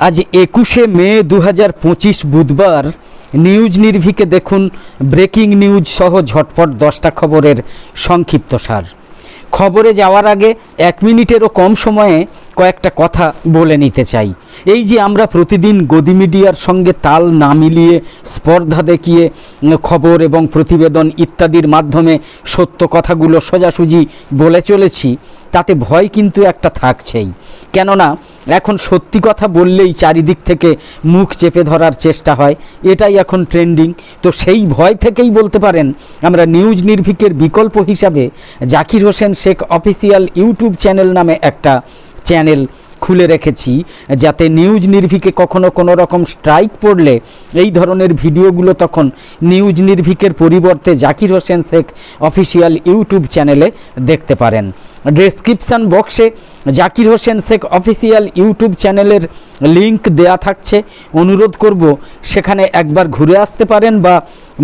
আজ একুশে মে দু হাজার পঁচিশ বুধবার নিউজ নির্ভিকে দেখুন ব্রেকিং নিউজ সহ ঝটপট দশটা খবরের সংক্ষিপ্ত সার। খবরে যাওয়ার আগে এক মিনিটেরও কম সময়ে কয়েকটা কথা বলে নিতে চাই। এই যে আমরা প্রতিদিন গদি মিডিয়ার সঙ্গে তাল না মিলিয়ে স্পর্ধা দেখিয়ে খবর এবং প্রতিবেদন ইত্যাদির মাধ্যমে সত্য কথাগুলো সোজাসুজি বলে চলেছি, তাতে ভয় কিন্তু একটা থাকছেই। কেননা, এখন সত্যি কথা বললেই চারিদিক থেকে মুখ চেপে ধরার চেষ্টা হয়, এটাই এখন ট্রেন্ডিং। তো সেই ভয় থেকেই বলতে পারেন, আমরা নিউজ নির্ভিকের বিকল্প হিসাবে Zakir Hossain Sheikh official YouTube channel নামে একটা চ্যানেল খুলে রেখেছি, যাতে নিউজ নির্ভিকে কখনো কোনো রকম স্ট্রাইক পড়লে এই ধরনের ভিডিওগুলো তখন নিউজ নির্ভিকের পরিবর্তে জাকির হোসেন শেখ অফিসিয়াল ইউটিউব চ্যানেলে দেখতে পারেন। ডেসক্রিপশান বক্সে জাকির হোসেন শেখ অফিসিয়াল ইউটিউব চ্যানেলের লিংক দেয়া থাকছে। অনুরোধ করব, সেখানে একবার ঘুরে আসতে পারেন বা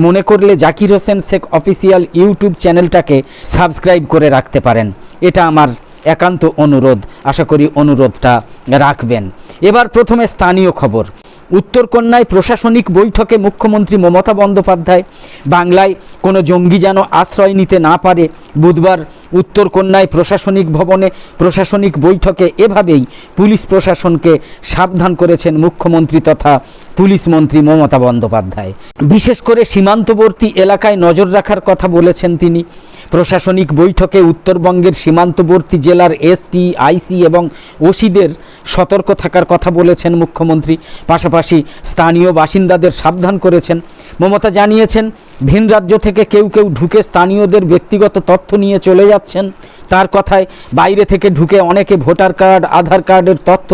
মনে করলে জাকির হোসেন শেখ অফিসিয়াল ইউটিউব চ্যানেলটাকে সাবস্ক্রাইব করে রাখতে পারেন। এটা আমার একান্ত অনুরোধ, আশা করি অনুরোধটা রাখবেন। এবার প্রথমে স্থানীয় খবর। উত্তরকন্যায় প্রশাসনিক বৈঠকে মুখ্যমন্ত্রী মমতা বন্দ্যোপাধ্যায়, বাংলায় কোনো জঙ্গি যেন আশ্রয় নিতে না পারে, বুধবার উত্তরকন্যায় প্রশাসনিক ভবনে প্রশাসনিক বৈঠকে এভাবেই পুলিশ প্রশাসনকে সাবধান করেছেন মুখ্যমন্ত্রী তথা পুলিশ মন্ত্রী মমতা বন্দ্যোপাধ্যায়। বিশেষ করে সীমান্তবর্তী এলাকায় নজর রাখার কথা বলেছেন তিনি। প্রশাসনিক বৈঠকে উত্তরবঙ্গের সীমান্তবর্তী জেলার এসপি, আইসি এবং ওসিদের সতর্ক থাকার কথা বলেছেন মুখ্যমন্ত্রী। পাশাপাশি স্থানীয় বাসিন্দাদের সাবধান করেছেন। মমতা জানিয়েছেন ভিন রাজ্য থেকে কেউ কেউ ঢুকে স্থানীয়দের ব্যক্তিগত তথ্য নিয়ে চলে যাচ্ছেন। তার কথায় বাইরে থেকে ঢুকে অনেকে ভোটার কার্ড, আধার কার্ডের তথ্য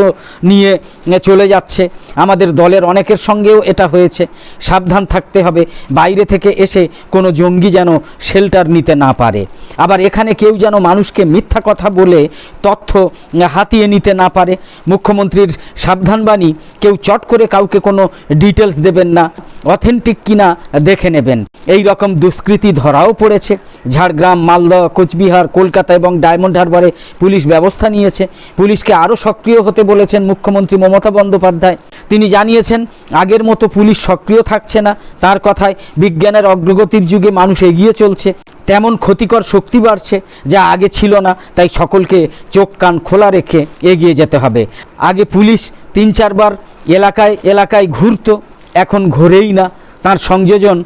নিয়ে চলে যাচ্ছে। আমাদের দলের অনেকের সঙ্গেও এটা হয়েছে। সাবধান থাকতে হবে। বাইরে থেকে এসে কোনো জঙ্গি যেন শেল্টার নিতে না পারে। আবার এখানে কেউ যেন মানুষকে মিথ্যা কথা বলে তথ্য হাতিয়ে নিতে না পারে। মুখ্যমন্ত্রীর সাবধানবাণী কেউ চট করে কাউকে কোনো ডিটেলস দেবেন না। অথেন্টিক কিনা দেখে নেবেন। এই রকম দুষ্কৃতি ধরাও পড়েছে। ঝাড়গ্রাম, মালদহ, কোচবিহার, কলকাতা এবং ডায়মন্ড হারবারে পুলিশ ব্যবস্থা নিয়েছে। পুলিশকে আরও সক্রিয় হতে বলেছেন মুখ্যমন্ত্রী মমতা বন্দ্যোপাধ্যায়। তিনি জানিয়েছেন, আগের মতো পুলিশ সক্রিয় থাকছে না। তার কথায় বিজ্ঞানের অগ্রগতির যুগে মানুষ এগিয়ে চলছে। তেমন ক্ষতিকর শক্তি বাড়ছে যা আগে ছিল না। তাই সকলকে চোখ কান খোলা রেখে এগিয়ে যেতে হবে। আগে পুলিশ তিন চারবার এলাকায় এলাকায় ঘুরতো। এখন ঘোরেই না। তার সংযোজন,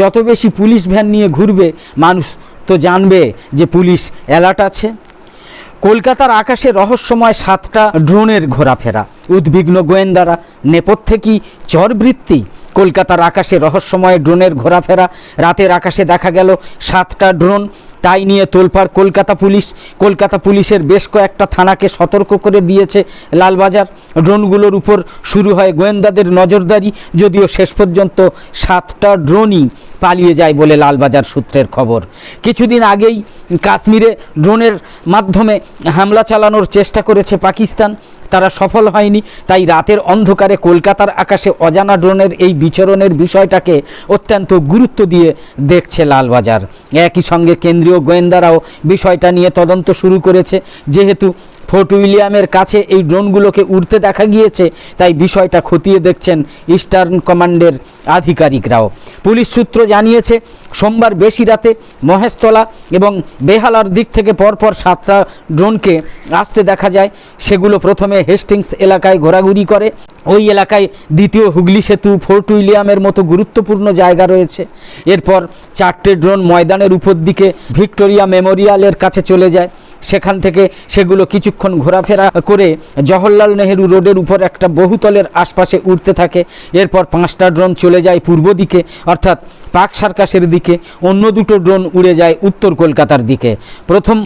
যত বেশি পুলিশ ভ্যান নিয়ে ঘুরবে, মানুষ তো জানবে যে পুলিশ অ্যালার্ট আছে। কলকাতার আকাশে রহস্যময় সাতটা ড্রোনের ঘোরাফেরা। উদ্বিগ্ন গোয়েন্দারা নেপথ্যে কি চরবৃত্তি, কলকাতার আকাশে রহস্যময় ড্রোনের ঘোরাফেরা। রাতের আকাশে দেখা গেল সাতটা ড্রোন তাই নিয়ে তোলপাড় কলকাতা পুলিশ। কলকাতা পুলিশের বেশ কয়েকটা থানাকে সতর্ক করে দিয়েছে লালবাজার। ড্রোনগুলোর উপর শুরু হয় গোয়েন্দাদের নজরদারি, যদিও শেষ পর্যন্ত সাতটা ড্রোনই পালিয়ে যায় বলে লালবাজার সূত্রের খবর। কিছুদিন আগেই কাশ্মীরে ড্রোনের মাধ্যমে হামলা চালানোর চেষ্টা করেছে পাকিস্তান। তারা সফল হয়নি, তাই রাতের অন্ধকারে কলকাতার আকাশে অজানা ড্রোনের এই বিচরণের বিষয়টাকে অত্যন্ত গুরুত্ব দিয়ে দেখছে লালবাজার। একই সঙ্গে কেন্দ্রীয় গোয়েন্দারাও বিষয়টা নিয়ে তদন্ত শুরু করেছে, যেহেতু ফোর্ট উইলিয়ামের কাছে এই ড্রোনগুলোকে উড়তে দেখা গিয়েছে, তাই বিষয়টা খতিয়ে দেখছেন ইস্টার্ন কমান্ডের আধিকারিকরাও। পুলিশ সূত্র জানিয়েছে, সোমবার বেশি রাতে মহেশতলা এবং বেহালার দিক থেকে পরপর সাতটা ড্রোনকে আসতে দেখা যায়। সেগুলো প্রথমে হেস্টিংস এলাকায় ঘোরাঘুরি করে। ওই এলাকায় দ্বিতীয় হুগলি সেতু, ফোর্ট উইলিয়ামের মতো গুরুত্বপূর্ণ জায়গা রয়েছে। এরপর চারটে ড্রোন ময়দানের উপর দিকে ভিক্টোরিয়া মেমোরিয়ালের কাছে চলে যায়। সেখান থেকে সেগুলো কিছুক্ষণ ঘোরাফেরা করে জওহরলাল নেহেরু রোডের উপর একটা বহুতলের আশপাশে উঠতে থাকে। এরপর পাঁচটা ড্রোন চলে যায় পূর্ব দিকে, অর্থাৎ পাক সার্কাসের দিকে। অন্য দুটো ড্রোন উড়ে যায় উত্তর কলকাতার দিকে। প্রথম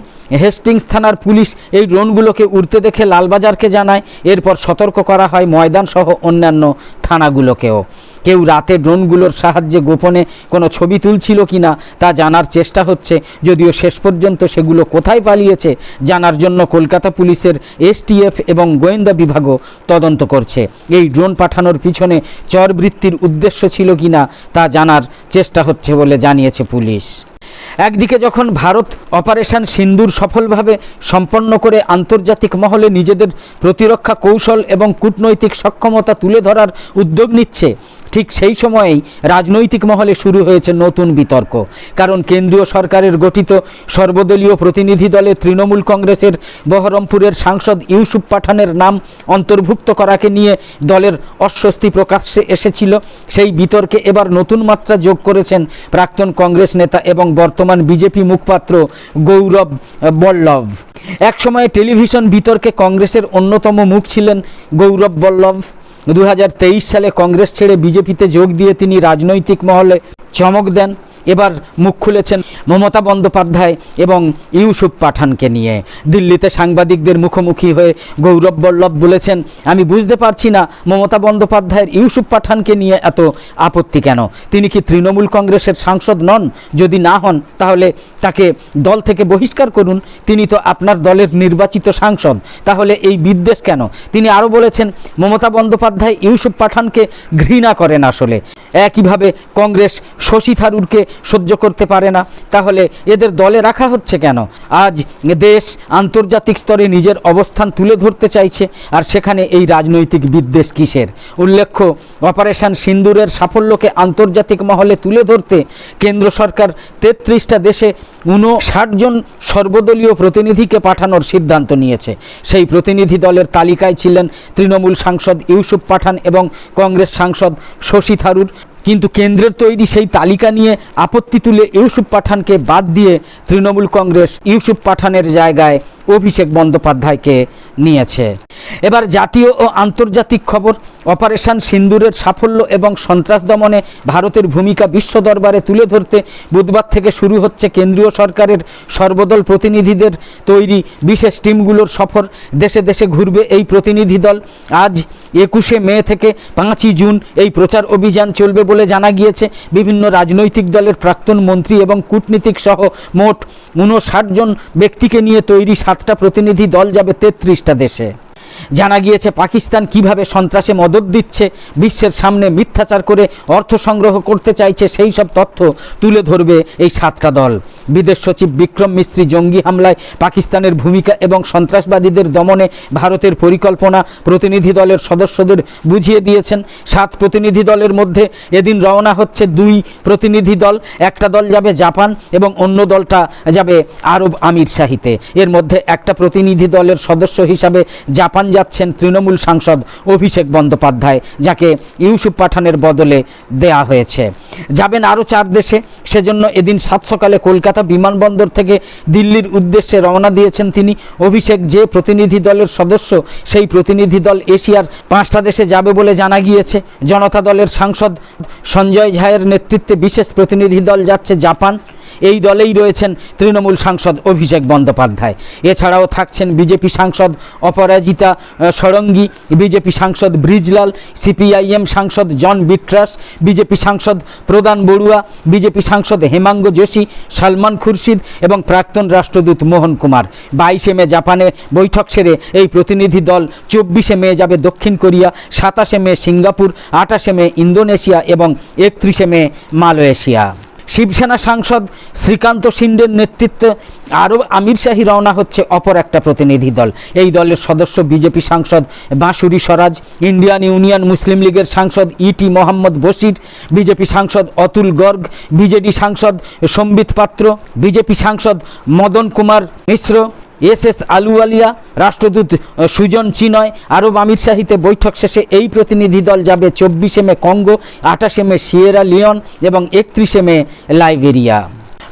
হেস্টিংস থানার পুলিশ এই ড্রোনগুলোকে উড়তে দেখে লালবাজারকে জানায়, এরপর সতর্ক করা হয় ময়দান সহ অন্যান্য থানাগুলোকেও। কেউ রাতে ড্রোনগুলোর সাহায্যে গোপনে কোনো ছবি তুলছিল কি না তা জানার চেষ্টা হচ্ছে, যদিও শেষ পর্যন্ত সেগুলো কোথায় পালিয়েছে জানার জন্য কলকাতা পুলিশের এসটিএফ এবং গোয়েন্দা বিভাগও তদন্ত করছে। এই ড্রোন পাঠানোর পিছনে চরবৃত্তির উদ্দেশ্য ছিল কি না তা জানার চেষ্টা হচ্ছে বলে জানিয়েছে পুলিশ। একদিকে যখন ভারত অপারেশন সিন্দুর সফলভাবে সম্পন্ন করে আন্তর্জাতিক মহলে নিজেদের প্রতিরক্ষা কৌশল এবং কূটনৈতিক সক্ষমতা তুলে ধরার উদ্যোগ নিচ্ছে ঠিক সেই সময়েই রাজনৈতিক মহলে শুরু হয়েছে নতুন বিতর্ক। কারণ কেন্দ্রীয় সরকারের গঠিত সর্বদলীয় প্রতিনিধি দলে তৃণমূল কংগ্রেসের বহরমপুরের সাংসদ ইউসুফ পাঠানের নাম অন্তর্ভুক্ত করাকে নিয়ে দলের অস্বস্তি প্রকাশ্যে এসেছিল। সেই বিতর্কে এবার নতুন মাত্রা যোগ করেছেন প্রাক্তন কংগ্রেস নেতা এবং বর্তমান বিজেপি মুখপাত্র গৌরব বল্লভ। এক একসময় টেলিভিশন বিতর্কে কংগ্রেসের অন্যতম মুখ ছিলেন গৌরব বল্লভ। দু হাজার তেইশ সালে কংগ্রেস ছেড়ে বিজেপিতে যোগ দিয়ে তিনি রাজনৈতিক মহলে চমক দেন। এবার মুখ খুলেছেন মমতা বন্দ্যোপাধ্যায় এবং ইউসুফ পাঠানকে নিয়ে। দিল্লিতে সাংবাদিকদের মুখোমুখি হয়ে গৌরব বল্লভ বলেছেন, আমি বুঝতে পারছি না মমতা বন্দ্যোপাধ্যায়ের ইউসুফ পাঠানকে নিয়ে এত আপত্তি কেন? তিনি কি তৃণমূল কংগ্রেসের সাংসদ নন? যদি না হন, তাহলে তাকে দল থেকে বহিষ্কার করুন। তিনি তো আপনার দলের নির্বাচিত সাংসদ। তাহলে এই বিদ্বেষ কেন? তিনি আরও বলেছেন, মমতা বন্দ্যোপাধ্যায় ইউসুফ পাঠানকে ঘৃণা করেন আসলে। একইভাবে কংগ্রেস শশী থারুরকে সহ্য করতে পারে না। তাহলে এদের দলে রাখা হচ্ছে কেন? আজ দেশ আন্তর্জাতিক স্তরে নিজের অবস্থান তুলে ধরতে চাইছে, আর সেখানে এই রাজনৈতিক বিদ্বেষ কিসের? উল্লেখ্য, অপারেশন সিন্দুরের সাফল্যকে আন্তর্জাতিক মহলে তুলে ধরতে কেন্দ্র সরকার তেত্রিশটা দেশে উনষাট জন সর্বদলীয় প্রতিনিধিকে পাঠানোর সিদ্ধান্ত নিয়েছে। সেই প্রতিনিধি দলের তালিকায় ছিলেন তৃণমূল সাংসদ ইউসুফ পাঠান এবং কংগ্রেস সাংসদ শশী থারুর। কিন্তু কেন্দ্রের তৈরি সেই তালিকা নিয়ে আপত্তি তুলে ইউসুফ পাঠানকে বাদ দিয়ে তৃণমূল কংগ্রেস ইউসুফ পাঠানের জায়গায় অভিষেক বন্দ্যোপাধ্যায়কে নিয়েছে। এবার জাতীয় ও আন্তর্জাতিক খবর, অপারেশন সিন্দুরের সাফল্য এবং সন্ত্রাস দমনে ভারতের ভূমিকা বিশ্ব দরবারে তুলে ধরতে বুধবার থেকে শুরু হচ্ছে কেন্দ্রীয় সরকারের সর্বদল প্রতিনিধিদের তৈরি বিশেষ টিমগুলোর সফর। দেশে দেশে ঘুরবে এই প্রতিনিধি দল। আজ একুশে মে থেকে পাঁচই জুন এই প্রচার অভিযান চলবে বলে জানা গিয়েছে। বিভিন্ন রাজনৈতিক দলের প্রাক্তন মন্ত্রী এবং কূটনীতিক সহ মোট উনষাট জন ব্যক্তিকে নিয়ে তৈরি সাতটা প্রতিনিধি দল যাবে তেত্রিশটা দেশে। জানা গিয়েছে, পাকিস্তান কীভাবে সন্ত্রাসে মদত দিচ্ছে, বিশ্বের সামনে মিথ্যাচার করে অর্থ সংগ্রহ করতে চাইছে, সেই সব তথ্য তুলে ধরবে এই সাতটা দল। বিদেশ সচিব বিক্রম মিস্ত্রি জঙ্গি হামলায় পাকিস্তানের ভূমিকা এবং সন্ত্রাসবাদীদের দমনে ভারতের পরিকল্পনা প্রতিনিধি দলের সদস্যদের বুঝিয়ে দিয়েছেন। সাত প্রতিনিধি দলের মধ্যে এদিন রওনা হচ্ছে দুই প্রতিনিধি দল, একটা দল যাবে জাপান এবং অন্য দলটা যাবে আরব আমির শাহিতে। এর মধ্যে একটা প্রতিনিধি দলের সদস্য হিসাবে জাপান যাচ্ছেন তৃণমূল সাংসদ অভিষেক বন্দ্যোপাধ্যায়, যাকে ইউসুফ পাঠানের বদলে দেয়া হয়েছে। যাবেন আরও চার দেশে, সেজন্য এদিন সাত সকালে কলকাতা বিমানবন্দর থেকে দিল্লির উদ্দেশ্যে রওনা দিয়েছেন তিনি। অভিষেক যে প্রতিনিধি দলের সদস্য, সেই প্রতিনিধি দল এশিয়ার পাঁচটা দেশে যাবে বলে জানা গিয়েছে। জনতা দলের সাংসদ সঞ্জয় ঝায়ের নেতৃত্বে বিশেষ প্রতিনিধি দল যাচ্ছে জাপান। এই দলেই রয়েছেন তৃণমূল সাংসদ অভিষেক বন্দ্যোপাধ্যায়। এছাড়াও থাকছেন বিজেপি সাংসদ অপরাজিতা ষড়ঙ্গী, বিজেপি সাংসদ ব্রিজলাল, সিপিআইএম সাংসদ জন বিট্রাস, বিজেপি সাংসদ প্রদান বড়ুয়া, বিজেপি সাংসদ হেমাঙ্গ যোশী, সালমান খুরশিদ এবং প্রাক্তন রাষ্ট্রদূত মোহন কুমার। বাইশে মে জাপানে বৈঠক সেরে এই প্রতিনিধি দল চব্বিশে মে যাবে দক্ষিণ কোরিয়া, সাতাশে মে সিঙ্গাপুর, আঠাশে মে ইন্দোনেশিয়া এবং একত্রিশে মে মালয়েশিয়া। শিবসেনা সাংসদ শ্রীকান্ত সিন্ডের নেতৃত্বে আরও আমির শাহী রওনা হচ্ছে অপর একটা প্রতিনিধি দল। এই দলের সদস্য বিজেপি সাংসদ বাঁশুরি স্বরাজ, ইন্ডিয়ান ইউনিয়ন মুসলিম লীগের সাংসদ ইটি মোহাম্মদ বশির, বিজেপি সাংসদ অতুল গর্গ, বিজেডি সাংসদ সম্বিত পাত্র, বিজেপি সাংসদ মদন কুমার মিশ্র এস এস আলুওয়ালিয়া, রাষ্ট্রদূত সুজন চিনয়, আরব আমির শাহিতে বৈঠক শেষে এই প্রতিনিধি দল যাবে চব্বিশে মে কঙ্গো, আঠাশে মে সিয়েরা লিওন এবং একত্রিশে মে লাইবেরিয়া।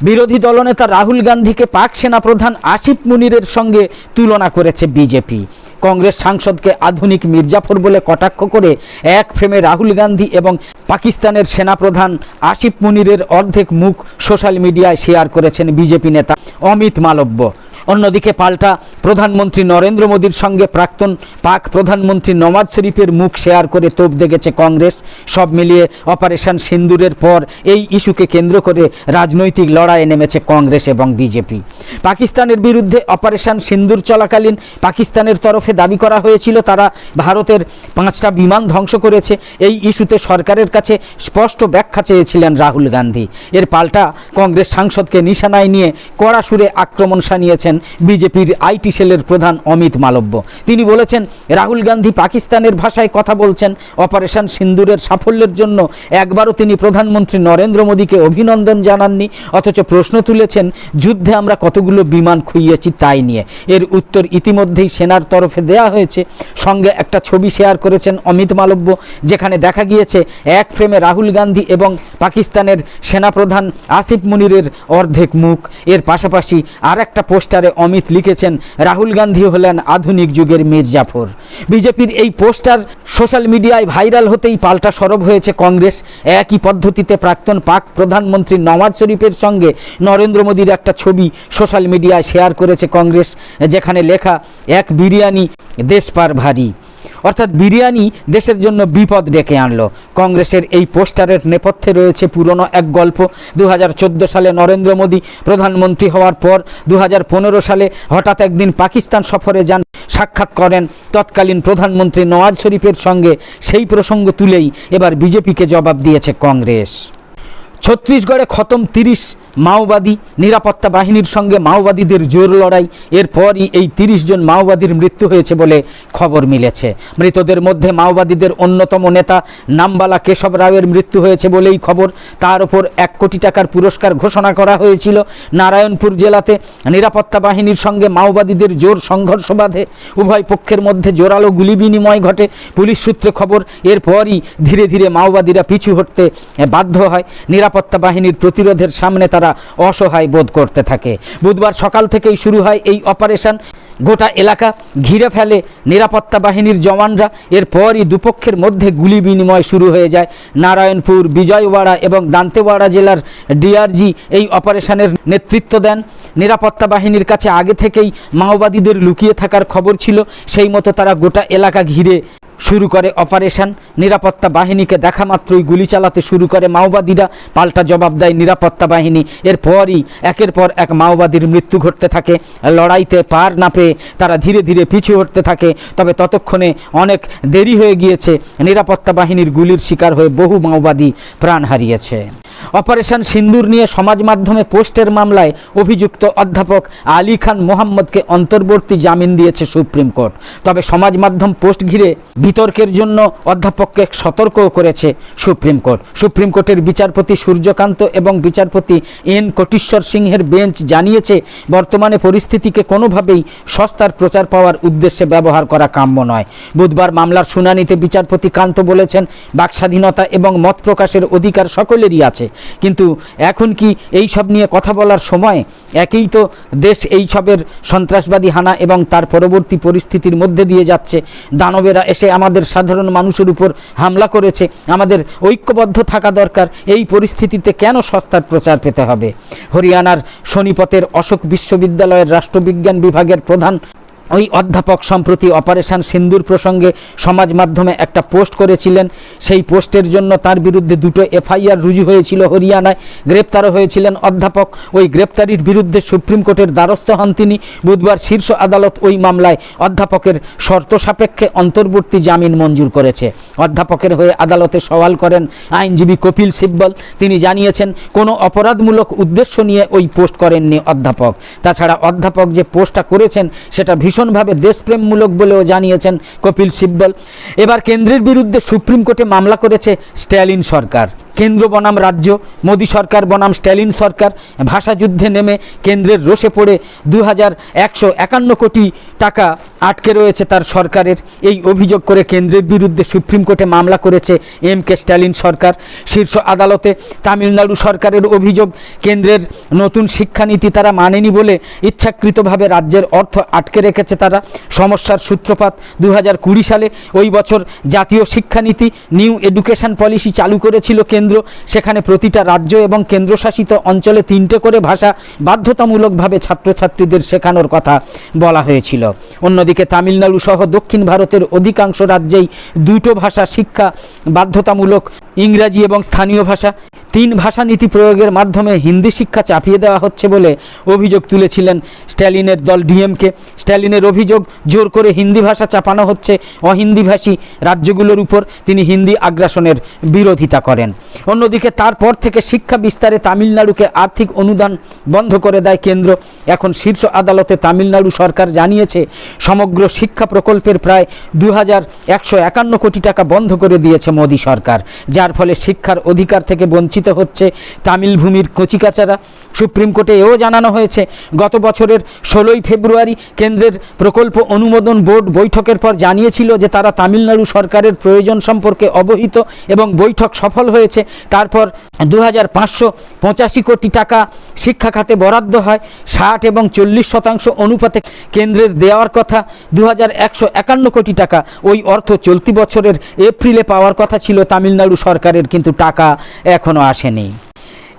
বিরোধী দলনেতা রাহুল গান্ধীকে পাক সেনাপ্রধান আসিফ মুনিরের সঙ্গে তুলনা করেছে বিজেপি। কংগ্রেস সাংসদকে আধুনিক মির্জাফর বলে কটাক্ষ করে এক ফ্রেমে রাহুল গান্ধী এবং পাকিস্তানের সেনাপ্রধান আসিফ মুনিরের অর্ধেক মুখ সোশ্যাল মিডিয়ায় শেয়ার করেছেন বিজেপি নেতা অমিত মালব্য। অন্যদিকে পাল্টা প্রধানমন্ত্রী নরেন্দ্র মোদীর সঙ্গে প্রাক্তন পাক প্রধানমন্ত্রী নওয়াজ শরীফের মুখ শেয়ার করে তোপ দেখেছে কংগ্রেস। সব মিলিয়ে অপারেশন সিন্দুরের পর এই ইস্যুকে কেন্দ্র করে রাজনৈতিক লড়াইয়ে নেমেছে কংগ্রেস এবং বিজেপি। পাকিস্তানের বিরুদ্ধে অপারেশন সিন্দুর চলাকালীন পাকিস্তানের তরফে দাবি করা হয়েছিল, তারা ভারতের পাঁচটা বিমান ধ্বংস করেছে। এই ইস্যুতে সরকারের কাছে স্পষ্ট ব্যাখ্যা চেয়েছিলেন রাহুল গান্ধী। এর পাল্টা কংগ্রেস সাংসদকে নিশানায় নিয়ে কড়া সুরে আক্রমণ সানিয়েছেন বিজেপির আইটি সেলের প্রধান অমিত মালব্য। তিনি বলেছেন, রাহুল গান্ধী পাকিস্তানের ভাষায় কথা বলছেন, অপারেশন সিন্দুরের সাফল্যের জন্য একবারও তিনি প্রধানমন্ত্রী নরেন্দ্র মোদীকে অভিনন্দন জানাননি, অথচ প্রশ্ন তুলেছেন, যুদ্ধে আমরা কতগুলো বিমান খুইয়েছি তাই নিয়ে। এর উত্তর ইতিমধ্যেই সেনার তরফে দেয়া হয়েছে। সঙ্গে একটা ছবি শেয়ার করেছেন অমিত মালব্য, যেখানে দেখা গিয়েছে, এক ফ্রেমে রাহুল গান্ধী এবং পাকিস্তানের সেনাপ্রধান আসিফ মুনিরের অর্ধেক মুখ। এর পাশাপাশি আর একটা পোস্টারে অমিত লিখেছেন, রাহুল গান্ধী হলেন আধুনিক যুগের মীর জাফর। বিজেপির এই পোস্টার সোশ্যাল মিডিয়ায় ভাইরাল হতেই পাল্টা সরব হয়েছে কংগ্রেস। একই পদ্ধতিতে প্রাক্তন পাক প্রধানমন্ত্রী নওয়াজ শরীফের সঙ্গে নরেন্দ্র মোদীর একটা ছবি সোশ্যাল মিডিয়ায় শেয়ার করেছে কংগ্রেস, যেখানে লেখা, এক বিরিয়ানি, দেশ পার ভারী। অর্থাৎ বিরিয়ানি দেশের জন্য বিপদ ডেকে আনলো। কংগ্রেসের এই পোস্টারের নেপথ্যে রয়েছে পুরনো এক গল্প। দু হাজার চোদ্দ সালে নরেন্দ্র মোদী প্রধানমন্ত্রী হওয়ার পর দু হাজার পনেরো সালে হঠাৎ একদিন পাকিস্তান সফরে যান, সাক্ষাৎ করেন তৎকালীন প্রধানমন্ত্রী নওয়াজ শরীফের সঙ্গে। সেই প্রসঙ্গ তুলেই এবার বিজেপিকে জবাব দিয়েছে কংগ্রেস। ছত্তিশগড়ে খতম তিরিশ মাওবাদী নিরাপত্তা বাহিনীর সঙ্গে মাওবাদীদের জোর লড়াই। এরপরই এই তিরিশ জন মাওবাদীর মৃত্যু হয়েছে বলে খবর মিলেছে। মৃতদের মধ্যে মাওবাদীদের অন্যতম নেতা নামবালা কেশব রাওয়ের মৃত্যু হয়েছে বলেই খবর। তার ওপর এক কোটি টাকার পুরস্কার ঘোষণা করা হয়েছিল। নারায়ণপুর জেলাতে নিরাপত্তা বাহিনীর সঙ্গে মাওবাদীদের জোর সংঘর্ষ বাধে। উভয় পক্ষের মধ্যে জোরালো গুলি বিনিময় ঘটে। পুলিশ সূত্রে খবর, এরপরই ধীরে ধীরে মাওবাদীরা পিছু হটতে বাধ্য হয়। নিরাপত্তা বাহিনীর প্রতিরোধের সামনে তারা অসহায় বোধ করতে থাকে। বুধবার সকাল থেকেই শুরু হয় এই অপারেশন। গোটা এলাকা ঘিরে ফেলে নিরাপত্তা বাহিনীর জওয়ানরা। এরপরই দুপক্ষের মধ্যে গুলি বিনিময় শুরু হয়ে যায়। নারায়ণপুর, বিজয়ওয়াড়া এবং দান্তেওয়াড়া জেলার ডিআরজি এই অপারেশনের নেতৃত্ব দেন। নিরাপত্তা বাহিনীর কাছে আগে থেকেই মাওবাদীদের লুকিয়ে থাকার খবর ছিল। সেই মতো তারা গোটা এলাকা ঘিরে শুরু করে অপারেশন। নিরাপত্তা বাহিনীকে দেখা মাত্রই গুলি চালাতে শুরু করে মাওবাদীরা। পাল্টা জবাব দেয় নিরাপত্তা বাহিনী। এরপরই, একের পর এক মাওবাদীর মৃত্যু ঘটতে থাকে। লড়াইতে পার না পেয়ে তারা ধীরে ধীরে পিছু হটতে থাকে। তবে ততক্ষণে অনেক দেরি হয়ে গিয়েছে। নিরাপত্তা বাহিনীর গুলির শিকার হয়ে বহু মাওবাদী প্রাণ হারিয়েছে। অপারেশন সিন্দুর নিয়ে সমাজ মাধ্যমে পোস্টের মামলায় অভিযুক্ত অধ্যাপক আলী খান মোহাম্মদকে অন্তর্বর্তী জামিন দিয়েছে সুপ্রিম কোর্ট। তবে সমাজ মাধ্যম পোস্ট ঘিরে বিতর্কের জন্য অধ্যাপককে সতর্কও করেছে সুপ্রিম কোর্ট। সুপ্রিম কোর্টের বিচারপতি সূর্যকান্ত এবং বিচারপতি এন কোটিশ্বর সিংহের বেঞ্চ জানিয়েছে, বর্তমানে পরিস্থিতিকে কোনোভাবেই সস্তার প্রচার পাওয়ার উদ্দেশ্যে ব্যবহার করা কাম্য নয়। বুধবার মামলার শুনানিতে বিচারপতি কান্ত বলেছেন, বাকস্বাধীনতা এবং মত প্রকাশের অধিকার সকলেরই আছে। কিন্তু এখন কি এই সব নিয়ে কথা বলার সময় একই তো দেশ এই সবের সন্ত্রাসবাদী হানা এবং তার পরবর্তী পরিস্থিতির মধ্যে দিয়ে যাচ্ছে। দানবেরা এসে আমাদের সাধারণ মানুষের উপর হামলা করেছে। আমাদের ঐক্যবদ্ধ থাকা দরকার। এই পরিস্থিতিতে কেন সস্তার প্রচার পেতে হবে? হরিয়ানার শনিপথের অশোক বিশ্ববিদ্যালয়ের রাষ্ট্রবিজ্ঞান বিভাগের প্রধান ওই অধ্যাপক সম্প্রতি অপারেশন সিন্দুর প্রসঙ্গে সমাজ মাধ্যমে একটা পোস্ট করেছিলেন। সেই পোস্টের জন্য তার বিরুদ্ধে দুটো এফআইআর রুজু হয়েছিল হরিয়ানায়। গ্রেপ্তারও হয়েছিলেন অধ্যাপক। ওই গ্রেপ্তারির বিরুদ্ধে সুপ্রিম কোর্টের দ্বারস্থ হন তিনি। বুধবার শীর্ষ আদালত ওই মামলায় অধ্যাপকের শর্ত সাপেক্ষে অন্তর্বর্তী জামিন মঞ্জুর করেছে। অধ্যাপকের হয়ে আদালতে সওয়াল করেন আইনজীবী কপিল সিব্বল। তিনি জানিয়েছেন, কোনো অপরাধমূলক উদ্দেশ্য নিয়ে ওই পোস্ট করেননি অধ্যাপক। তাছাড়া অধ্যাপক যে পোস্টটা করেছেন, সেটা ভীষণভাবে দেশপ্রেমমূলক বলেও জানিয়েছেন কপিল সিব্বল। এবার কেন্দ্রের বিরুদ্ধে সুপ্রিম কোর্টে মামলা করেছে স্ট্যালিন সরকার। কেন্দ্র বনাম রাজ্য, মোদী সরকার বনাম স্ট্যালিন সরকার। ভাষাযুদ্ধে নেমে কেন্দ্রের রোষে পড়ে দু হাজার একশো একান্ন কোটি টাকা আটকে রয়েছে তার সরকারের। এই অভিযোগ করে কেন্দ্রের বিরুদ্ধে সুপ্রিম কোর্টে মামলা করেছে এম কে স্ট্যালিন সরকার। শীর্ষ আদালতে তামিলনাড়ু সরকারের অভিযোগ, কেন্দ্রের নতুন শিক্ষানীতি তারা মানেনি বলে ইচ্ছাকৃতভাবে রাজ্যের অর্থ আটকে রেখেছে তারা। সমস্যার সূত্রপাত দু হাজার কুড়ি সালে ওই বছর জাতীয় শিক্ষানীতি, নিউ এডুকেশন পলিসি চালু করেছিল কেন্দ্র। সেখানে প্রতিটা রাজ্য এবং কেন্দ্রশাসিত অঞ্চলে তিনটে করে ভাষা বাধ্যতামূলকভাবে ছাত্রছাত্রীদের শেখানোর কথা বলা হয়েছিল। অন্যদিকে তামিলনাড়ু সহ দক্ষিণ ভারতের অধিকাংশ রাজ্যেই দুটো ভাষা শিক্ষা বাধ্যতামূলক, ইংরাজি এবং স্থানীয় ভাষা। তিন ভাষা নীতি প্রয়োগের মাধ্যমে হিন্দি শিক্ষা চাপিয়ে দেওয়া হচ্ছে বলে অভিযোগ তুলেছিলেন স্ট্যালিনের দল ডিএমকে। স্ট্যালিনের অভিযোগ, জোর করে হিন্দি ভাষা চাপানো হচ্ছে অহিন্দিভাষী রাজ্যগুলোর উপর। তিনি হিন্দি আগ্রাসনের বিরোধিতা করেন। অন্যদিকে তারপর থেকে শিক্ষা বিস্তারে তামিলনাড়ুকে আর্থিক অনুদান বন্ধ করে দেয় কেন্দ্র। এখন শীর্ষ আদালতে তামিলনাড়ু সরকার জানিয়েছে, সমগ্র শিক্ষা প্রকল্পের প্রায় দু হাজার একশো একান্ন কোটি টাকা বন্ধ করে দিয়েছে মোদী সরকার, যার ফলে শিক্ষার অধিকার থেকে বঞ্চিত হচ্ছে তামিল ভূমির কচিকাচারা। সুপ্রিম কোর্টে এও জানানো হয়েছে, গত বছরের ষোলোই ফেব্রুয়ারি কেন্দ্রের প্রকল্প অনুমোদন বোর্ড বৈঠকের পর জানিয়েছিল যে তারা তামিলনাড়ু সরকারের প্রয়োজন সম্পর্কে অবহিত এবং বৈঠক সফল হয়েছে। তারপর দু হাজার পাঁচশো পঁচাশি কোটি টাকা শিক্ষা খাতে বরাদ্দ হয়, ষাট এবং চল্লিশ শতাংশ অনুপাতে কেন্দ্রের দেওয়ার কথা দু কোটি টাকা। ওই অর্থ চলতি বছরের এপ্রিলে পাওয়ার কথা ছিল তামিলনাড়ু সরকারের, কিন্তু টাকা এখনও আসেনি।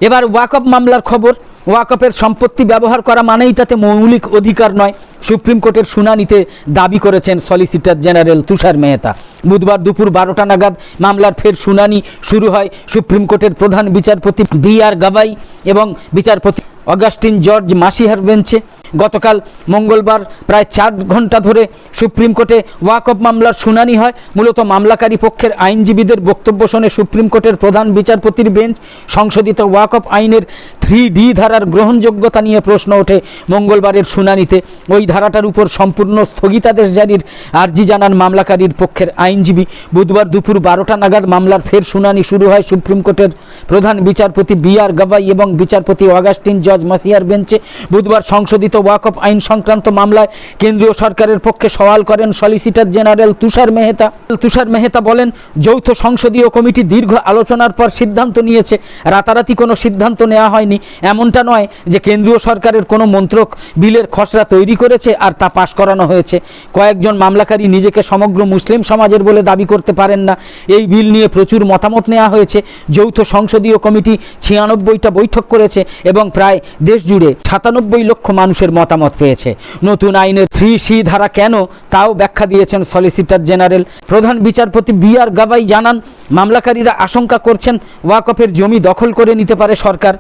এবার ওয়াকফ মামলার খবর। ওয়াকফের সম্পত্তি ব্যবহার করা মানেই তাতে মৌলিক অধিকার নয়। সুপ্রিম কোর্টের শুনানিতে দাবি করেছেন সলিসিটর জেনারেল তুষার মেহতা। বুধবার দুপুর বারোটা নাগাদ মামলার ফের শুনানি শুরু হয়। সুপ্রিম কোর্টের প্রধান বিচারপতি বি আর গাবাই এবং বিচারপতি অগাস্টিন জর্জ মাসিহার বেঞ্চে। গতকাল মঙ্গলবার প্রায় চার ঘণ্টা ধরে সুপ্রিম কোর্টে ওয়াকফ মামলার শুনানি হয়। মূলত মামলাকারী পক্ষের আইনজীবীদের বক্তব্য শুনে সুপ্রিম কোর্টের প্রধান বিচারপতির বেঞ্চ। সংশোধিত ওয়াকফ আইনের থ্রি ডি ধারার গ্রহণযোগ্যতা নিয়ে প্রশ্ন ওঠে। মঙ্গলবারের শুনানিতে ওই ধারাটার উপর সম্পূর্ণ স্থগিতাদেশ জারির আর্জি জানান মামলাকারীর পক্ষের আইনজীবী। বুধবার দুপুর বারোটা নাগাদ মামলার ফের শুনানি শুরু হয় সুপ্রিম কোর্টের প্রধান বিচারপতি বি আর গাভাই এবং বিচারপতি অগাস্টিন জজ মাসিয়ার বেঞ্চে। বুধবার সংশোধিত ওয়াকফ আইন সংক্রান্ত মামলায় কেন্দ্রীয় সরকারের পক্ষে সওয়াল করেন সলিসিটর জেনারেল তুষার মেহতা। তুষার মেহতা বলেন, যৌথ সংসদীয় কমিটি দীর্ঘ আলোচনার পর সিদ্ধান্ত নিয়েছে। রাতারাতি কোনো সিদ্ধান্ত নেওয়া হয়নি। এমনটা নয় যে কেন্দ্রীয় সরকারের কোনো মন্ত্রক বিলের খসড়া তৈরি করেছে আর তা পাশ করানো হয়েছে। কয়েকজন মামলাকারী নিজেকে সমগ্র মুসলিম সমাজের বলে দাবি করতে পারেন না। এই বিল নিয়ে প্রচুর মতামত নেওয়া হয়েছে। যৌথ সংসদীয় কমিটি ছিয়ানব্বইটা বৈঠক করেছে এবং প্রায় দেশ জুড়ে সাতানব্বই লক্ষ মানুষের মতামত পেয়েছে। নতুন আইনের থ্রি সি ধারা কেন তাও ব্যাখ্যা দিয়েছেন সলিসিটর জেনারেল। প্রধান বিচারপতি বি আর গাবাই জানান, মামলাকারীরা আশঙ্কা করছেন, ওয়াকফের জমি দখল করে নিতে পারে সরকার।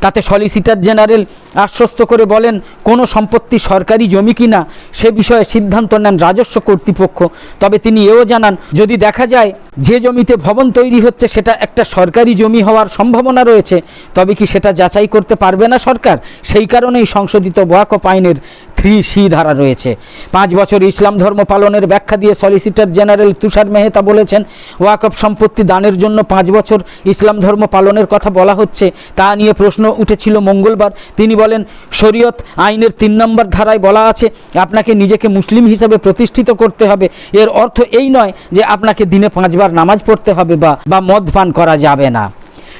তাতে সলিসিটর জেনারেল আশ্বস্ত করে বলেন, কোনো সম্পত্তি সরকারি জমি কিনা, সে বিষয়ে সিদ্ধান্ত নেন রাজস্ব কর্তৃপক্ষ। তবে তিনি এও জানান, যদি দেখা যায় যে জমিতে ভবন তৈরি হচ্ছে, সেটা একটা সরকারি জমি হওয়ার সম্ভাবনা রয়েছে, তবে কি সেটা যাচাই করতে পারবে না সরকার? সেই কারণেই সংশোধিত ওয়াকফ আইনের থ্রি সি ধারা রয়েছে। পাঁচ বছর ইসলাম ধর্ম পালনের ব্যাখ্যা দিয়ে সলিসিটর জেনারেল তুষার মেহতা বলেছেন, ওয়াকফ সম্পত্তি দানের জন্য পাঁচ বছর ইসলাম ধর্ম পালনের কথা বলা হচ্ছে, তা নিয়ে প্রশ্ন উঠেছিল মঙ্গলবার। তিনি বলেন, শরীয়ত আইনের তিন নম্বর ধারায় বলা আছে, আপনাকে নিজেকে মুসলিম হিসাবে প্রতিষ্ঠিত করতে হবে। এর অর্থ এই নয় যে আপনাকে দিনে পাঁচবার নামাজ পড়তে হবে বা বা মদ পান করা যাবে না।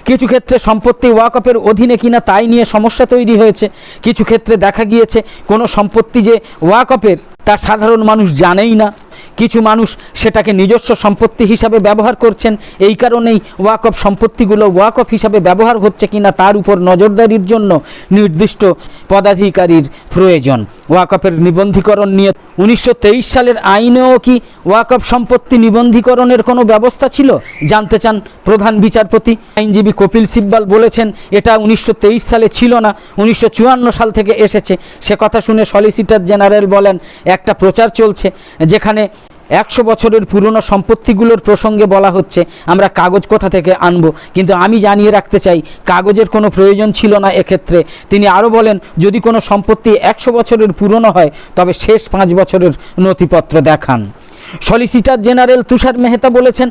কিছু ক্ষেত্রে সম্পত্তি ওয়াকফের অধীনে কিনা তাই নিয়ে সমস্যা তৈরি হয়েছে। কিছু ক্ষেত্রে দেখা গিয়েছে কোনো সম্পত্তি যে ওয়াকফের তা সাধারণ মানুষ জানেই না। কিছু মানুষ সেটাকে নিজস্ব সম্পত্তি হিসাবে ব্যবহার করছেন। এই কারণেই ওয়াকফ সম্পত্তিগুলো ওয়াকফ হিসাবে ব্যবহার হচ্ছে কিনা তার উপর নজরদারির জন্য নির্দিষ্ট পদাধিকারীর প্রয়োজন। ওয়াকফের নিবন্ধীকরণ নিয়ে উনিশশো তেইশ সালের আইনেও কি ওয়াকফ সম্পত্তি নিবন্ধীকরণের কোনো ব্যবস্থা ছিল? জানতে চান প্রধান বিচারপতি। আইনজীবী কপিল সিব্বাল বলেছেন, এটা উনিশশো তেইশ সালে ছিল না, উনিশশো চুয়ান্ন সাল থেকে এসেছে। সে কথা শুনে সলিসিটর জেনারেল বলেন, একটা প্রচার চলছে, যেখানে একশো বছরের পুরনো সম্পত্তিগুলোর প্রসঙ্গে বলা হচ্ছে, আমরা কাগজ কোথা থেকে আনব? কিন্তু আমি জানিয়ে রাখতে চাই, কাগজের কোনো প্রয়োজন ছিল না এক্ষেত্রে। তিনি আরও বলেন, যদি কোনো সম্পত্তি একশো বছরের পুরনো হয়, তবে শেষ পাঁচ বছরের নথিপত্র দেখান। সলিসিটার জেনারেল তুষার মেহতা বলেছেন,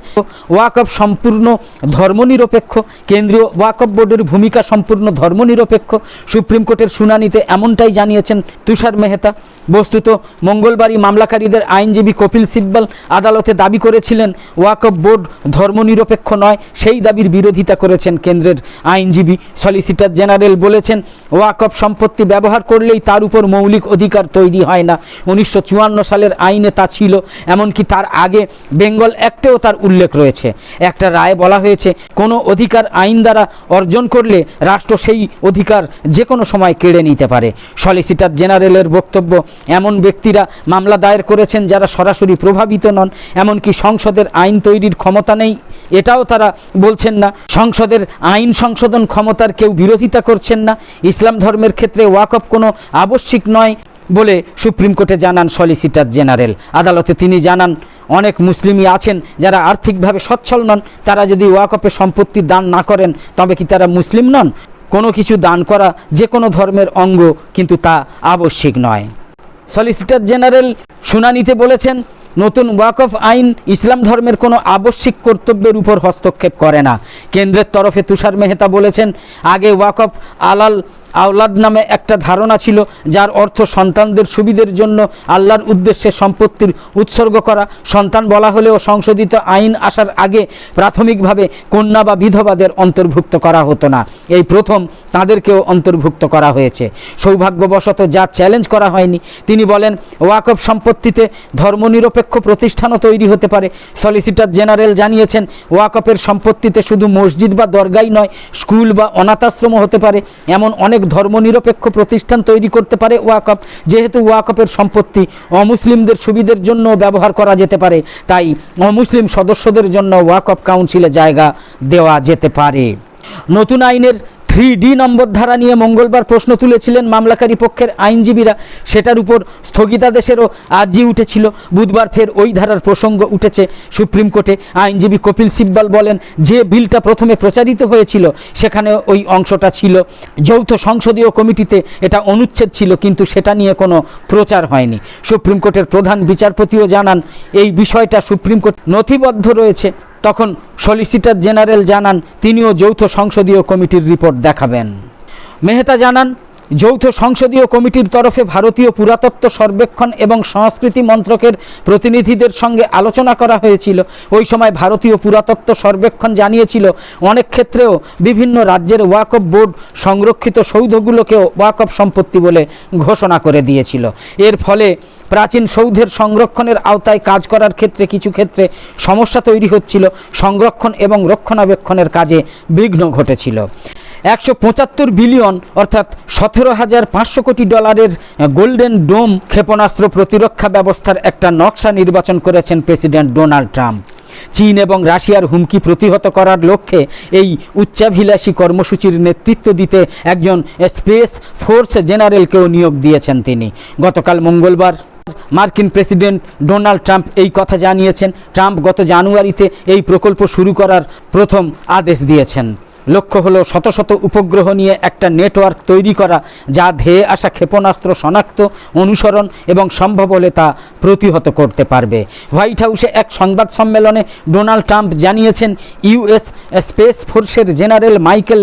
ওয়াকফ সম্পূর্ণ ধর্মনিরপেক্ষ, কেন্দ্রীয় ওয়াকফ বোর্ডের ভূমিকা সম্পূর্ণ ধর্মনিরপেক্ষ। সুপ্রিম কোর্টের শুনানিতে এমনটাই জানিয়েছেন তুষার মেহতা। বস্তুত মঙ্গলবারই মামলাকারীদের আইনজীবী কপিল সিব্বল আদালতে দাবি করেছিলেন, ওয়াকফ বোর্ড ধর্মনিরপেক্ষ নয়, সেই দাবির বিরোধিতা করেছেন কেন্দ্রের আইনজীবী। সলিসিটর জেনারেল বলেছেন, ওয়াকফ সম্পত্তি ব্যবহার করলেই তার উপর মৌলিক অধিকার তৈরি হয় না। উনিশশো চুয়ান্ন সালের আইনে তা ছিল, এমনকি তার আগে বেঙ্গল অ্যাক্টেও তার উল্লেখ রয়েছে। একটা রায় বলা হয়েছে, কোনো অধিকার আইন দ্বারা অর্জন করলে রাষ্ট্র সেই অধিকার যে কোনো সময় কেড়ে নিতে পারে। সলিসিটর জেনারেলের বক্তব্য এমন ব্যক্তিরা মামলা দায়ের করেছেন যারা সরাসরি প্রভাবিত নন, এমনকি সংসদের আইন তৈরির ক্ষমতা নেই, এটাও তারা বলছেন না। সংসদের আইন সংশোধন ক্ষমতার কেউ বিরোধিতা করছেন না, ইসলাম ধর্মের ক্ষেত্রে ওয়াকফ কোনো আবশ্যিক নয় বলে সুপ্রিম কোর্টে জানান সলিসিটর জেনারেল। আদালতে তিনি জানান, অনেক মুসলিমই আছেন যারা আর্থিকভাবে সচ্ছল নন, তারা যদি ওয়াকফে সম্পত্তি দান না করেন, তবে কি তারা মুসলিম নন? কোনো কিছু দান করা যে কোনো ধর্মের অঙ্গ, কিন্তু তা আবশ্যিক নয়। সলিসিটর জেনারেল শুনানিতে বলেছেন, নতুন ওয়াকফ আইন ইসলাম ধর্মের কোনো আবশ্যিক কর্তব্যের উপর হস্তক্ষেপ করে না। কেন্দ্রের তরফে তুষার মেহতা বলেছেন, আগে ওয়াকফ আলাল আওলাদ নামে একটা ধারণা ছিল, যার অর্থ সন্তানদের সুবিধের জন্য আল্লাহর উদ্দেশ্যে সম্পত্তির উৎসর্গ করা। সন্তান বলা হলেও সংশোধিত আইন আসার আগে প্রাথমিকভাবে কন্যা বা বিধবাদের অন্তর্ভুক্ত করা হতো না। এই প্রথম তাদেরকেও অন্তর্ভুক্ত করা হয়েছে। সৌভাগ্যবশত যা চ্যালেঞ্জ করা হয়নি, তিনি বলেন, ওয়াকফ সম্পত্তিতে ধর্মনিরপেক্ষ প্রতিষ্ঠানও তৈরি হতে পারে। সলিসিটর জেনারেল জানিয়েছেন, ওয়াকফের সম্পত্তিতে শুধু মসজিদ বা দরগাই নয়, স্কুল বা অনাথাশ্রমও হতে পারে। এমন অনেক ধর্মনিরপেক্ষ প্রতিষ্ঠান তৈরি করতে পারে ওয়াকফ, যেহেতু ওয়াকফের সম্পত্তি অমুসলিমদের সুবিধের জন্য ব্যবহার করা যেতে পারে, তাই অমুসলিম সদস্যদের জন্য ওয়াকফ কাউন্সিলে জায়গা দেওয়া যেতে পারে। নতুন আইনের থ্রি ডি নম্বর ধারা নিয়ে মঙ্গলবার প্রশ্ন তুলেছিলেন মামলাকারী পক্ষের আইনজীবীরা। সেটার উপর স্থগিতাদেশেরও আর্জি উঠেছিল। বুধবার ফের ওই ধারার প্রসঙ্গ উঠেছে সুপ্রিম কোর্টে। আইনজীবী কপিল সিব্বাল বলেন, যে বিলটা প্রথমে প্রচারিত হয়েছিল, সেখানে ওই অংশটা ছিল। যৌথ সংসদীয় কমিটিতে এটা অনুচ্ছেদ ছিল, কিন্তু সেটা নিয়ে কোনো প্রচার হয়নি। সুপ্রিম কোর্টের প্রধান বিচারপতিও জানান, এই বিষয়টা সুপ্রিম কোর্ট নথিবদ্ধ রয়েছে। তখন সলিসিটর জেনারেল জানান, তিনিও যৌথ সংসদীয় কমিটির রিপোর্ট দেখাবেন। মেহতা জানান, যৌথ সংসদীয় কমিটির তরফে ভারতীয় পুরাতত্ত্ব সর্বেক্ষণ এবং সংস্কৃতি মন্ত্রকের প্রতিনিধিদের সঙ্গে আলোচনা করা হয়েছিল। ওই সময় ভারতীয় পুরাতত্ত্ব সর্বেক্ষণ জানিয়েছিল, অনেক ক্ষেত্রেও বিভিন্ন রাজ্যের ওয়াকফ বোর্ড সংরক্ষিত সৌধগুলোকেও ওয়াকফ সম্পত্তি বলে ঘোষণা করে দিয়েছিল। এর ফলে প্রাচীন সৌধের সংরক্ষণের আওতায় কাজ করার ক্ষেত্রে কিছু ক্ষেত্রে সমস্যা তৈরি হচ্ছিল। সংরক্ষণ এবং রক্ষণাবেক্ষণের কাজে বিঘ্ন ঘটেছিল। একশো পঁচাত্তর বিলিয়ন অর্থাৎ সতেরো হাজার পাঁচশো কোটি ডলারের গোল্ডেন ডোম ক্ষেপণাস্ত্র প্রতিরক্ষা ব্যবস্থার একটা নকশা নির্বাচন করেছেন প্রেসিডেন্ট ডোনাল্ড ট্রাম্প। চীন এবং রাশিয়ার হুমকি প্রতিহত করার লক্ষ্যে এই উচ্চাভিলাষী কর্মসূচির নেতৃত্ব দিতে একজন স্পেস ফোর্স জেনারেলকেও নিয়োগ দিয়েছেন তিনি। গতকাল মঙ্গলবার মার্কিন প্রেসিডেন্ট ডোনাল্ড ট্রাম্প এই কথা জানিয়েছেন। ট্রাম্প গত জানুয়ারিতে এই প্রকল্প শুরু করার প্রথম আদেশ দিয়েছেন। লক্ষ্য হলো শত শত উপগ্রহ নিয়ে একটা নেটওয়ার্ক তৈরি করা, যা ধেয়ে আসা ক্ষেপণাস্ত্র শনাক্ত, অনুসরণ এবং সম্ভব হলে তা প্রতিহত করতে পারবে। হোয়াইট হাউসে এক সংবাদ সম্মেলনে ডোনাল্ড ট্রাম্প জানিয়েছেন ইউএস স্পেস ফোর্সের জেনারেল মাইকেল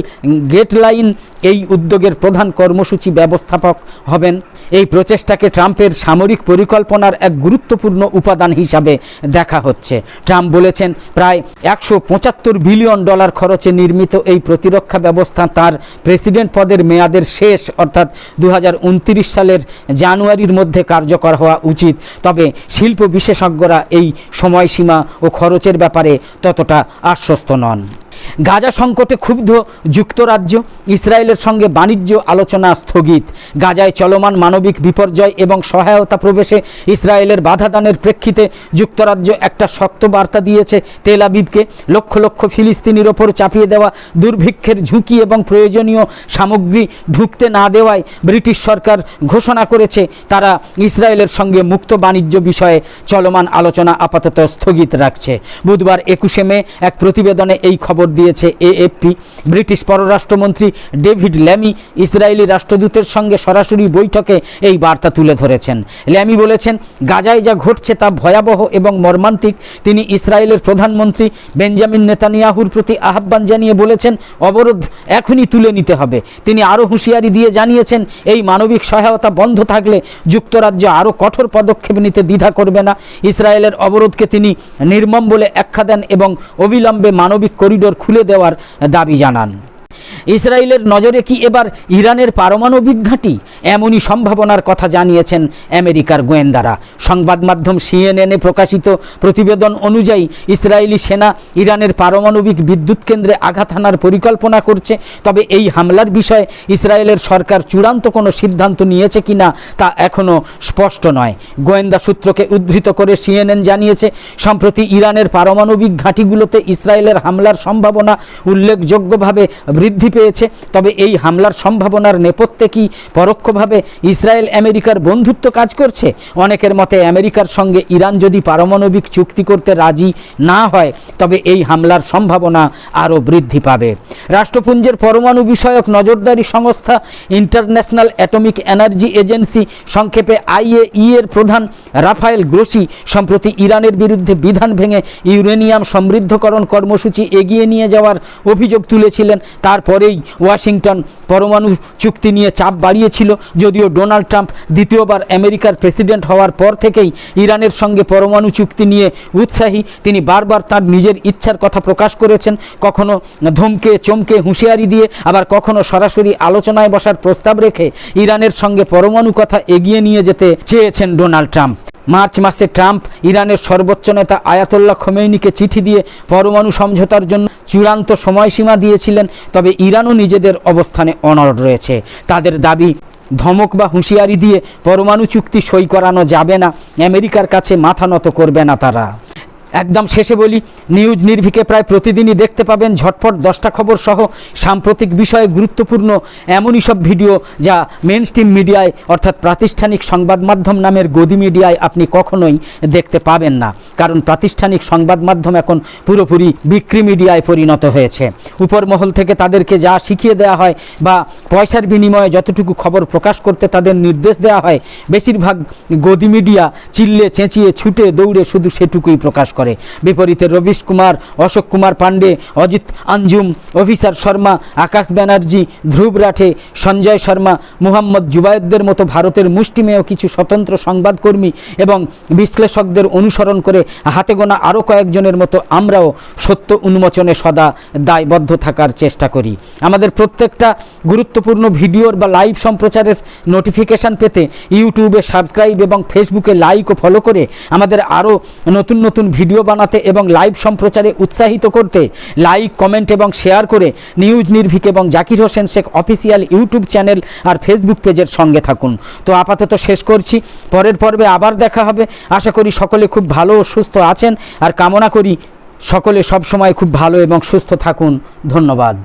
গেটলাইন এই উদ্যোগের প্রধান কর্মসূচি ব্যবস্থাপক হবেন। এই প্রচেষ্টাকে ট্রাম্পের সামরিক পরিকল্পনার এক গুরুত্বপূর্ণ উপাদান হিসাবে দেখা হচ্ছে। ট্রাম্প বলেছেন, প্রায় একশো পঁচাত্তর বিলিয়ন ডলার খরচে নির্মিত এই প্রতিরক্ষা ব্যবস্থা তার প্রেসিডেন্ট পদের মেয়াদের শেষ, অর্থাৎ দু হাজার উনত্রিশ সালের জানুয়ারির মধ্যে কার্যকর হওয়া উচিত। তবে শিল্প বিশেষজ্ঞরা এই সময়সীমা ও খরচের ব্যাপারে ততটা আশ্বস্ত নন। গাজা সংকটে ক্ষুব্ধ যুক্তরাজ্য, ইসরায়েলের সঙ্গে বাণিজ্য আলোচনা স্থগিত। গাজায় চলমান মানবিক বিপর্যয় এবং সহায়তা প্রবেশে ইসরায়েলের বাধাদানের প্রেক্ষিতে যুক্তরাজ্য একটা শক্ত বার্তা দিয়েছে তেল আবিবকে। লক্ষ লক্ষ ফিলিস্তিনির ওপর চাপিয়ে দেওয়া দুর্ভিক্ষের ঝুঁকি এবং প্রয়োজনীয় সামগ্রী ঢুকতে না দেওয়ায় ব্রিটিশ সরকার ঘোষণা করেছে। তারা ইসরায়েলের সঙ্গে মুক্ত বাণিজ্য বিষয়ে চলমান আলোচনা আপাতত স্থগিত রাখছে। বুধবার একুশে মে এক প্রতিবেদনে এই খবর দিয়েছে এএফপি। ব্রিটিশ পররাষ্ট্রমন্ত্রী ডেভিড ল্যামি ইসরায়েলি রাষ্ট্রদূতের সঙ্গে সরাসরি বৈঠকে এই বার্তা তুলে ধরেছেন। ল্যামি বলেছেন, গাজায় যা ঘটছে তা ভয়াবহ এবং মর্মান্তিক। তিনি ইসরায়েলের প্রধানমন্ত্রী বেঞ্জামিন নেতানিয়াহুর প্রতি আহ্বান জানিয়ে বলেছেন, অবরোধ এখনই তুলে নিতে হবে। তিনি আরও হুঁশিয়ারি দিয়ে জানিয়েছেন, এই মানবিক সহায়তা বন্ধ থাকলে যুক্তরাজ্য আরও কঠোর পদক্ষেপ নিতে দ্বিধা করবে না। ইসরায়েলের অবরোধকে তিনি নির্মম বলে আখ্যা দেন এবং অবিলম্বে মানবিক করিডোর খুলে দেওয়ার দাবি জানান। ইসরায়েলের নজরে কি এবার ইরানের পারমাণবিক ঘাঁটি? এমনই সম্ভাবনার কথা জানিয়েছেন আমেরিকার গোয়েন্দারা। সংবাদ মাধ্যম সিএনএনে প্রকাশিত প্রতিবেদন অনুযায়ী, ইসরায়েলি সেনা ইরানের পারমাণবিক বিদ্যুৎ কেন্দ্রে আঘাত হানার পরিকল্পনা করছে। তবে এই হামলার বিষয়ে ইসরায়েলের সরকার চূড়ান্ত কোনো সিদ্ধান্ত নিয়েছে কিনা তা এখনও স্পষ্ট নয়। গোয়েন্দা সূত্রকে উদ্ধৃত করে সিএনএন জানিয়েছে, সম্প্রতি ইরানের পারমাণবিক ঘাঁটিগুলোতে ইসরায়েলের হামলার সম্ভাবনা উল্লেখযোগ্যভাবে বৃদ্ধি পেয়েছে। তবে এই হামলার সম্ভাবনার নেপথ্যে কি পরোক্ষভাবে ইসরায়েল আমেরিকার বন্ধুত্ব কাজ করছে? অনেকের মতে আমেরিকার সঙ্গে ইরান যদি পারমাণবিক চুক্তি করতে রাজি না হয়, তবে এই হামলার সম্ভাবনা আরও বৃদ্ধি পাবে। রাষ্ট্রপুঞ্জের পরমাণু বিষয়ক নজরদারি সংস্থা ইন্টারন্যাশনাল অ্যাটমিক এনার্জি এজেন্সি সংক্ষেপে আইএই এর প্রধান রাফায়েল গ্রোসি সম্প্রতি ইরানের বিরুদ্ধে বিধান ভেঙে ইউরেনিয়াম সমৃদ্ধকরণ কর্মসূচি এগিয়ে নিয়ে যাওয়ার অভিযোগ তুলেছিলেন। তারপরেই ওয়াশিংটন পরমাণু চুক্তি নিয়ে চাপ বাড়িয়েছিল। যদিও ডোনাল্ড ট্রাম্প দ্বিতীয়বার আমেরিকার প্রেসিডেন্ট হওয়ার পর থেকেই ইরানের সঙ্গে পরমাণু চুক্তি নিয়ে উৎসাহী, তিনি বারবার তার নিজের ইচ্ছার কথা প্রকাশ করেছেন। কখনো ধমকে, চমকে হুঁশিয়ারি দিয়ে, আবার কখনো সরাসরি আলোচনায় বসার প্রস্তাব রেখে ইরানের সঙ্গে পরমাণু কথা এগিয়ে নিয়ে যেতে চেয়েছেন ডোনাল্ড ট্রাম্প। মার্চ মাসে ট্রাম্প ইরানের সর্বোচ্চ নেতা আয়াতুল্লাহ খোমেইনিকে চিঠি দিয়ে পরমাণু সমঝোতার জন্য চূড়ান্ত সময়সীমা দিয়েছিলেন, তবে ইরানও নিজেদের অবস্থানে অনড় রয়েছে। তাদের দাবি, ধমক বা হুঁশিয়ারি দিয়ে পরমাণু চুক্তি সই করানো যাবে না, আমেরিকার কাছে মাথা নত করবে না তারা। একদম শেষে বলি, নিউজ নির্ভিকে প্রায় প্রতিদিনই দেখতে পাবেন ঝটপট দশটা খবর সহ সাম্প্রতিক বিষয়ে গুরুত্বপূর্ণ এমনই সব ভিডিও যা মেন স্ট্রিম মিডিয়ায় অর্থাৎ প্রাতিষ্ঠানিক সংবাদ মাধ্যম নামের গদি মিডিয়ায় আপনি কখনোই দেখতে পাবেন না। কারণ প্রাতিষ্ঠানিক সংবাদ মাধ্যম এখন পুরোপুরি বিক্রি মিডিয়ায় পরিণত হয়েছে। উপর মহল থেকে তাদেরকে যা শিখিয়ে দেওয়া হয় বা পয়সার বিনিময়ে যতটুকু খবর প্রকাশ করতে তাদের নির্দেশ দেওয়া হয়, বেশিরভাগ গদি মিডিয়া চিল্লে, চেঁচিয়ে, ছুটে, দৌড়ে শুধু সেটুকুই প্রকাশ করে। বিপরীতে রবিশ কুমার, অশোক কুমার পাণ্ডে, অজিত আঞ্জুম অফিসার শর্মা, আকাশ ব্যানার্জি, ধ্রুব রাঠে, সঞ্জয় শর্মা, মুহাম্মদ জুবায়েদদের মতো ভারতের মুষ্টিমেয় কিছু স্বতন্ত্র সংবাদকর্মী এবং বিশ্লেষকদের অনুসরণ করে হাতে গোনা আরও কয়েকজনের মতো আমরাও সত্য উন্মোচনে সদা দায়বদ্ধ থাকার চেষ্টা করি। আমাদের প্রত্যেকটা গুরুত্বপূর্ণ ভিডিওর বা লাইভ সম্প্রচারের নোটিফিকেশান পেতে ইউটিউবে সাবস্ক্রাইব এবং ফেসবুকে লাইক ও ফলো করে আমাদের আরও নতুন নতুন ভিডিও বানাতে এবং লাইভ সম্প্রচারে উৎসাহিত করতে লাইক, কমেন্ট এবং শেয়ার করে নিউজ নির্ভিক এবং Zakir Hossain Sheikh official YouTube channel আর ফেসবুক পেজের সঙ্গে থাকুন। তো আপাতত শেষ করছি। পরের পর্বে আবার দেখা হবে। আশা করি সকলে খুব ভালো ও সুস্থ আছেন। আর কামনা করি সকলে সবসময় খুব ভালো এবং সুস্থ থাকুন। ধন্যবাদ।